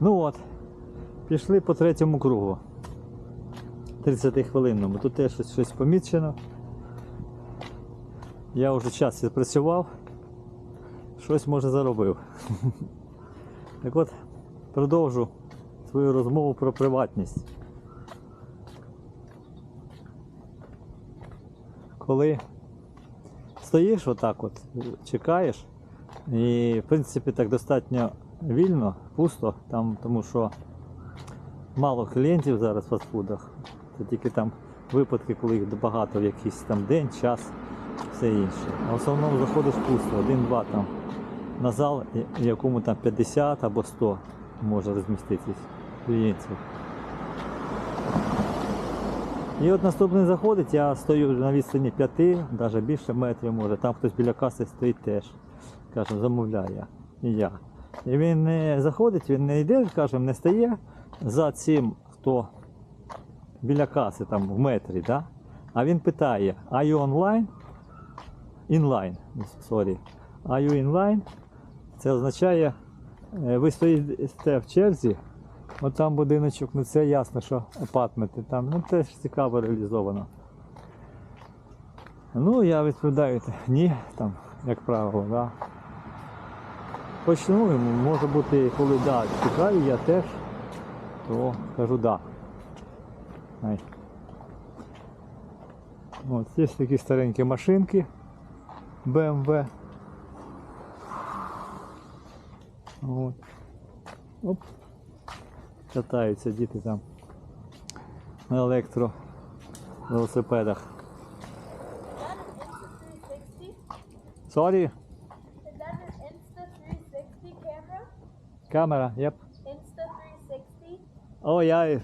Ну от, пішли по третьому кругу. 30 хвилинному. Тут теж щось, щось помічено. Я вже час відпрацював, щось може заробив. Так от, продовжу свою розмову про приватність. Коли стоїш отак от, чекаєш, і в принципі так достатньо вільно, пусто, там, тому що мало клієнтів зараз в фастфудах. Це тільки там випадки, коли їх багато в якийсь там день, час, все інше. А в основному заходиш пусто, один-два там на зал, якому там 50 або 100 може розміститись клієнтів. І от наступний заходить, я стою на відстані 5, навіть більше метрів може, там хтось біля каси стоїть теж. Кажемо, замовляє. І я. І він не заходить, він не йде, скажімо, не стає за цим, хто біля каси там в метрі, да? а він питає, are you online? Inline, sorry. Are you inline? Це означає, е, ви стоїте в черзі, от там будиночок, ну це ясно, що апартменти там, ну теж цікаво реалізовано. Ну, я відповідаю, ні, там, як правило, да. Почну, може бути, коли да, чекаю, я теж, то кажу да. Ай. От, є такі старенькі машинки BMW. От. Оп. Катаються діти там на електро велосипедах. Is that an Insta 360? Sorry, камера, yep. Insta 360? Oh yeah,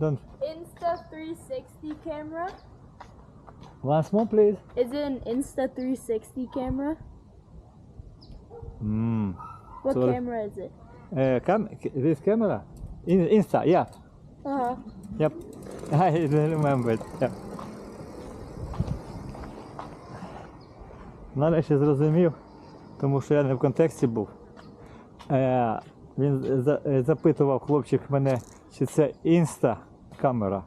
don't. Insta 360 camera? Once more please. Is it an Insta 360 camera? Mm. What Sorry. camera is it? Uh, cam this camera? In Insta, yeah. Uh huh. Yep. I remember. Yep. Нарешті зрозумів, тому що я не в контексті був. Е, він е, запитував хлопчик мене, чи це інста камера.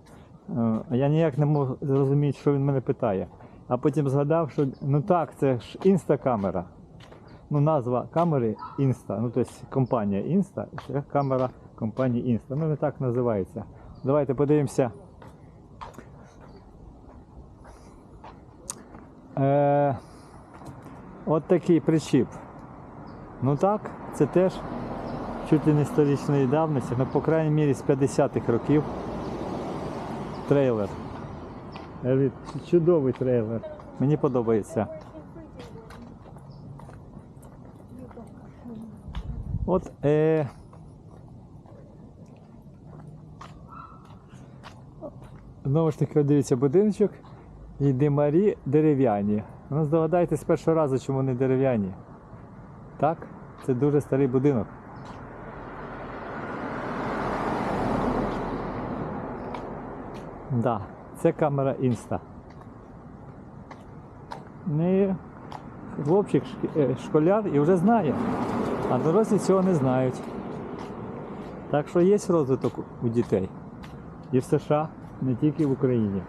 Е, я ніяк не мог зрозуміти, що він мене питає. А потім згадав, що ну так, це ж інста камера. Ну, назва камери Інста. Ну, тобто компанія Інста, це камера компанії Інста. Ну, не так називається. Давайте подивимося. Е, от такий причіп. Ну так, це теж чуть ли не сторічної давності, ну, по крайній мірі з 50-х років. Трейлер. Чудовий трейлер. Мені подобається. От е, знову ж таки, дивіться будиночок і димарі дерев'яні. Ну, здогадайтесь з першого разу, чому вони дерев'яні. Так, це дуже старий будинок. Да, це камера інста. Не хлопчик, е, школяр і вже знає. А дорослі цього не знають. Так що є розвиток у дітей. І в США, не тільки в Україні.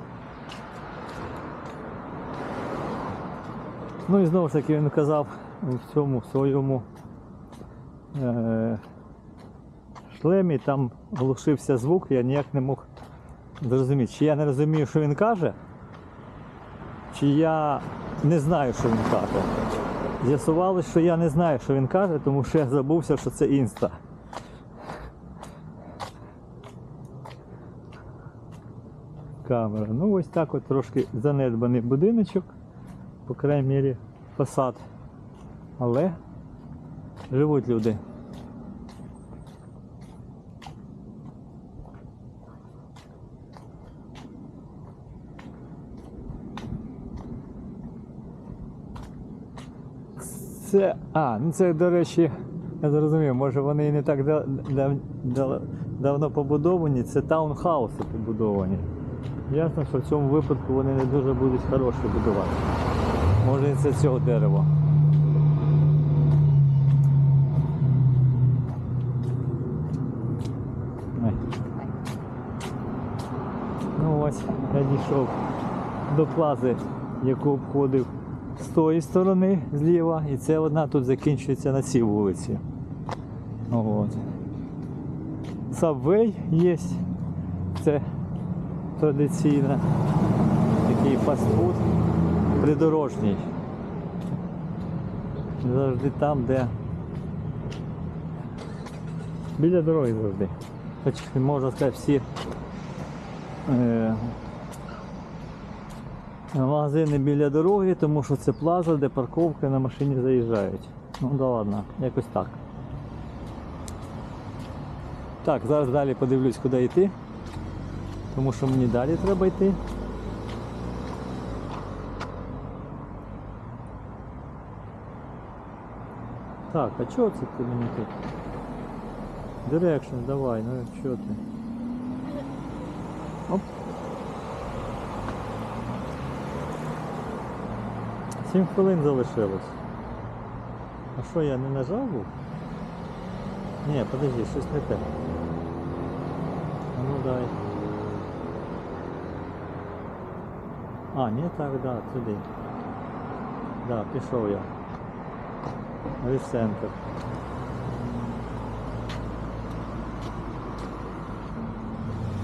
Ну і знову ж таки він казав у цьому своєму е- шлемі, там глушився звук, я ніяк не мог зрозуміти, чи я не розумію, що він каже, чи я не знаю, що він каже. З'ясувалось, що я не знаю, що він каже, тому що я забувся, що це інста. Камера. Ну ось так от трошки занедбаний будиночок, по крайній мірі фасад. Але живуть люди. Це. А, ну це, до речі, я зрозумів, може вони і не так дав, дав, дав, давно побудовані, це таунхауси побудовані. Ясно, що в цьому випадку вони не дуже будуть хороші будувати. Може і це цього дерева. Ну ось, я дійшов до плази, яку обходив з тої сторони зліва, і це одна тут закінчується на цій вулиці. От. Subway є. Це традиційно такий фастфуд придорожній. Завжди там, де біля дороги завжди. Хоч можна сказати всі е, магазини біля дороги, тому що це плаза, де парковки на машині заїжджають. Ну да ладно, якось так. Так, зараз далі подивлюсь, куди йти. Тому що мені далі треба йти. Так, а чого це ти мені тут? Direction, давай, ну чого ти? 7 хвилин залишилось. А що я не нажав був? Ні, подожди, щось не те. А ну дай. А, ні, так, да, туди. Да, пішов я. Ресентр.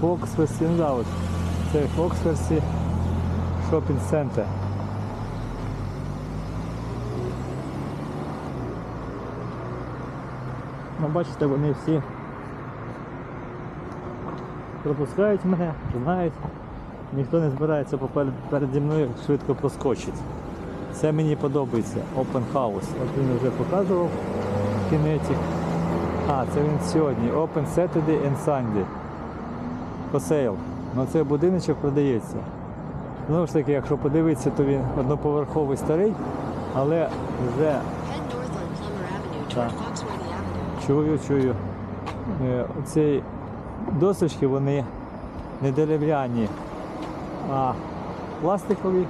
Фоксферсі, ну да, от. Це Фоксверсі шопінг центр Ну, бачите, вони всі пропускають мене, знають. Ніхто не збирається поперед переді мною швидко проскочить. Це мені подобається. Open House. От він вже показував кінетик. А, це він сьогодні. Open Saturday and Sunday. Sale. Ну це будиночок продається. Знову ж таки, якщо подивитися, то він одноповерховий старий, але вже Так. Чую, чую. Е, Оці досочки вони не дерев'яні, а пластикові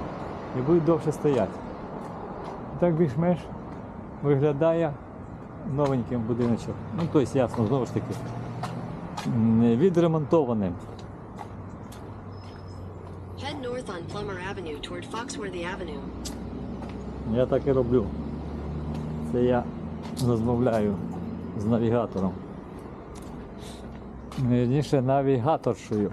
і будуть довше стояти. Так більш-менш виглядає новеньким будиночок. Ну, тобто, ясно, знову ж таки, відремонтованим. Я так і роблю. Це я розмовляю з навігатором. Вірніше навігаторшою.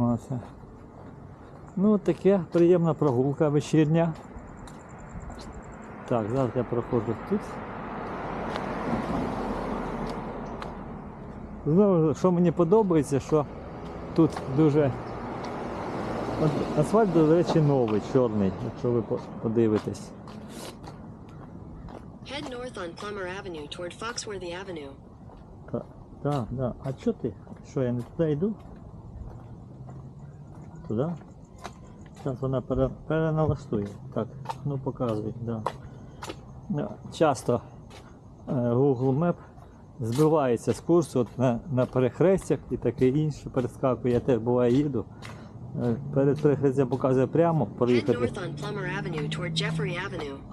Ось. Ну, таке приємна прогулка вечірня. Так, зараз я проходжу тут. Знову, що мені подобається, що тут дуже Асфальт, до речі, новий, чорний, якщо ви подивитесь. Head north on Plummer Avenue toward Foxworthy Avenue. Так, так, да. А що ти? Що, я не туди йду? Туди? Зараз вона пере, переналаштує. Так, ну показуй, да. Ну, Часто е, Google Map збивається з курсу от на, на перехрестях і таке інше перескакує. Я теж буває їду. Е, Перед перехрестям показує прямо проїхати.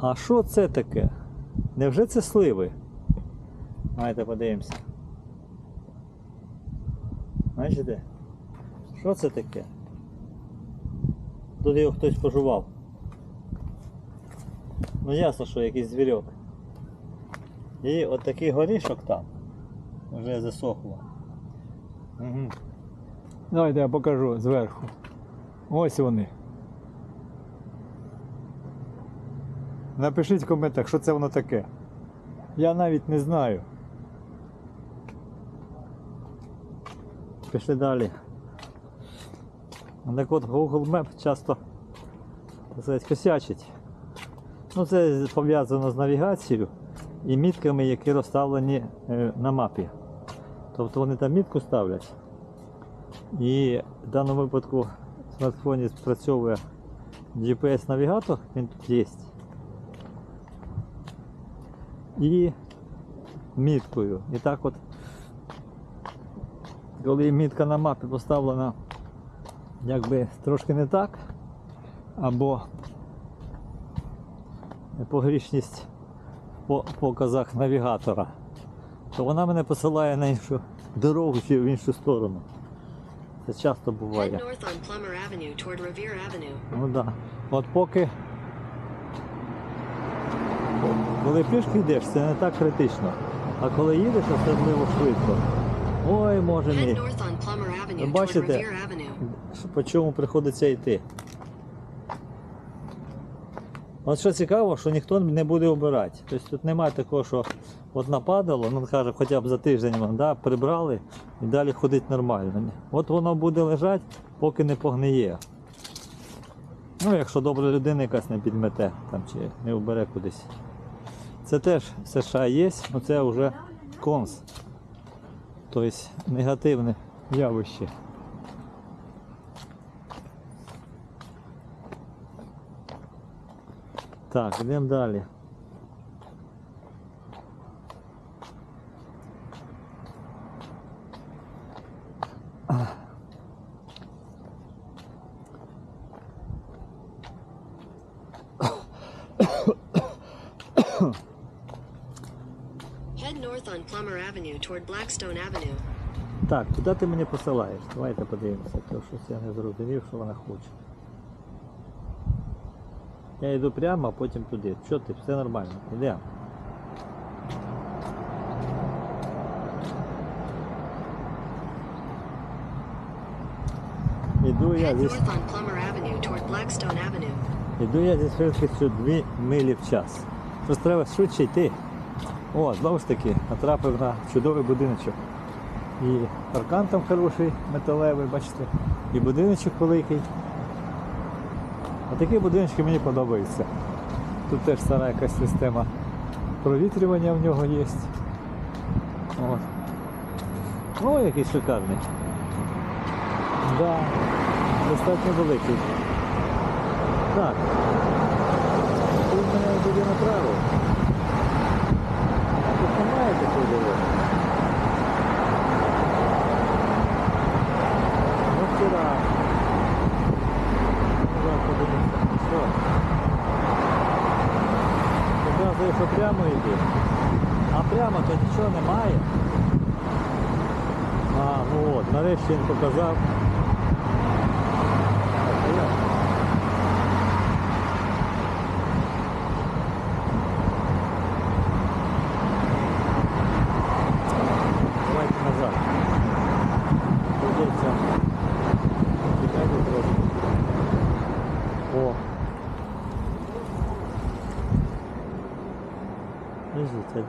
А що це таке? Невже це сливи? Давайте подивимося. Бачите? Що це таке? Тут його хтось пожував. Ну ясно, що якийсь звірок. І от такий горішок там вже засохло. Угу. Давайте я покажу зверху. Ось вони. Напишіть в коментах, що це воно таке. Я навіть не знаю. Пішли далі. Так от Google Map часто сказати, косячить. Ну, це пов'язано з навігацією і мітками, які розставлені е, на мапі. Тобто вони там мітку ставлять. І в даному випадку в смартфоні спрацьовує GPS-навігатор, він тут є. і міткою. І так от, коли мітка на мапі поставлена якби трошки не так, або погрішність по показах навігатора, то вона мене посилає на іншу дорогу чи в іншу сторону. Це часто буває. Ну. Да. От поки. Коли пішки йдеш, це не так критично. А коли їдеш, особливо швидко. Ой, може ні. toward бачите? По чому приходиться йти. От що цікаво, що ніхто не буде обирати. Тобто тут немає такого, що от нападало, ну каже, хоча б за тиждень да, прибрали і далі ходить нормально. От воно буде лежати, поки не погниє. Ну, якщо добра людина якась не підмете там, чи не обере кудись. Це теж в США є, але це вже конс. Тобто негативне явище. Так, йдемо далі. Head north on Plummer Avenue toward Blackstone Avenue. Так, куди ти мені посилаєш? Давайте подивимося, то щось я не зрозумів, що вона хоче. Я йду прямо, а потім туди. Що ти? Все нормально. Йдемо. Іду я Head north on Plummer Avenue toward Blackstone Avenue. Іду я зі швидкістю 2 милі в час. Щось треба швидше йти. О, знову ж таки, натрапив на чудовий будиночок. І паркан там хороший, металевий, бачите, і будиночок великий. А такі будиночки мені подобаються. Тут теж стара якась система провітрювання в нього є. От. О, який шикарний. Да, достатньо великий. Так. Тут мене туди направив. Тут немає такої дороги. Ну вчора. Ну, зараз подивимося. Що? Показує, що прямо йде. А прямо то нічого немає. А, ну от, нарешті він показав.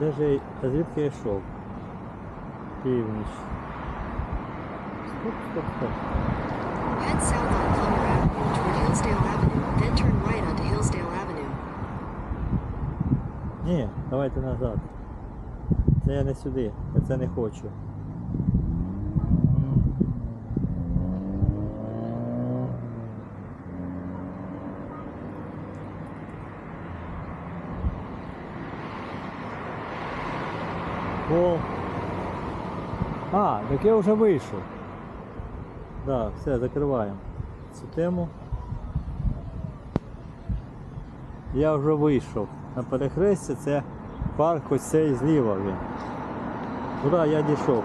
Подождіть, а де ж я... А звідки я йшов? Північ. Стоп, стоп, стоп. Head south on Plummer Avenue toward Hillsdale Avenue, then turn right onto Hillsdale Avenue. Ні, давайте назад. Це я не сюди, я це не хочу. Так я вже вийшов. Так, все, закриваємо цю тему. Я вже вийшов на перехресті, це парк ось цей зліва він. Куди я дійшов.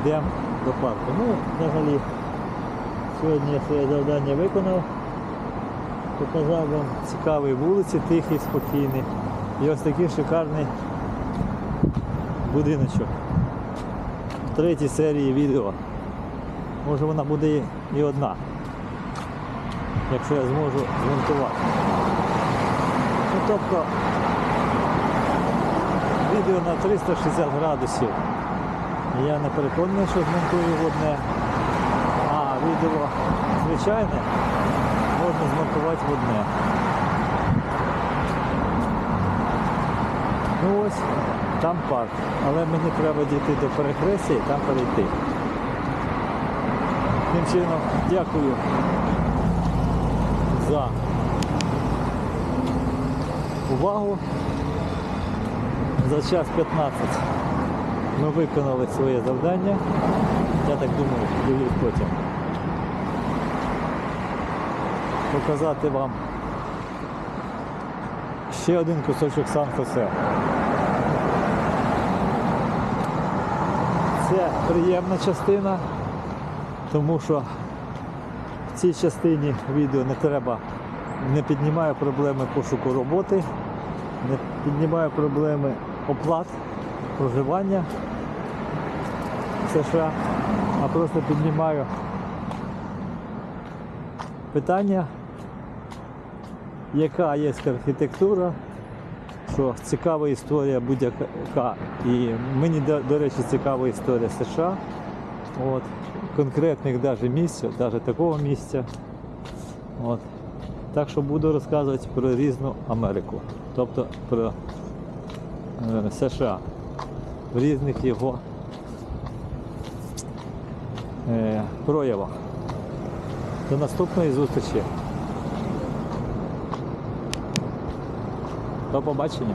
Йдемо до парку. Ну, взагалі, сьогодні я своє завдання виконав. Показав вам цікаві вулиці, тихий, спокійний. І ось такий шикарний будиночок. В третій серії відео. Може вона буде і одна. Якщо я зможу змонтувати. Ну, тобто відео на 360 градусів. Я не переконаний, що змонтую в одне. А відео звичайне можна змонтувати в одне. Ну ось, там парк. Але мені треба дійти до перехрестя і там перейти. Тим чином, дякую за увагу. За час 15 Ми виконали своє завдання. Я так думаю, дивлюсь потім. Показати вам ще один кусочок Сан-Хосе. Це приємна частина, тому що в цій частині відео не треба, не піднімає проблеми пошуку роботи, не піднімає проблеми оплат, проживання США, а просто піднімаю питання, яка є архітектура, що цікава історія будь-яка. І мені, до, речі, цікава історія США. От, конкретних даже місць, навіть такого місця. От. Так що буду розказувати про різну Америку, тобто про е, США в різних його проявах. До наступної зустрічі. До побачення.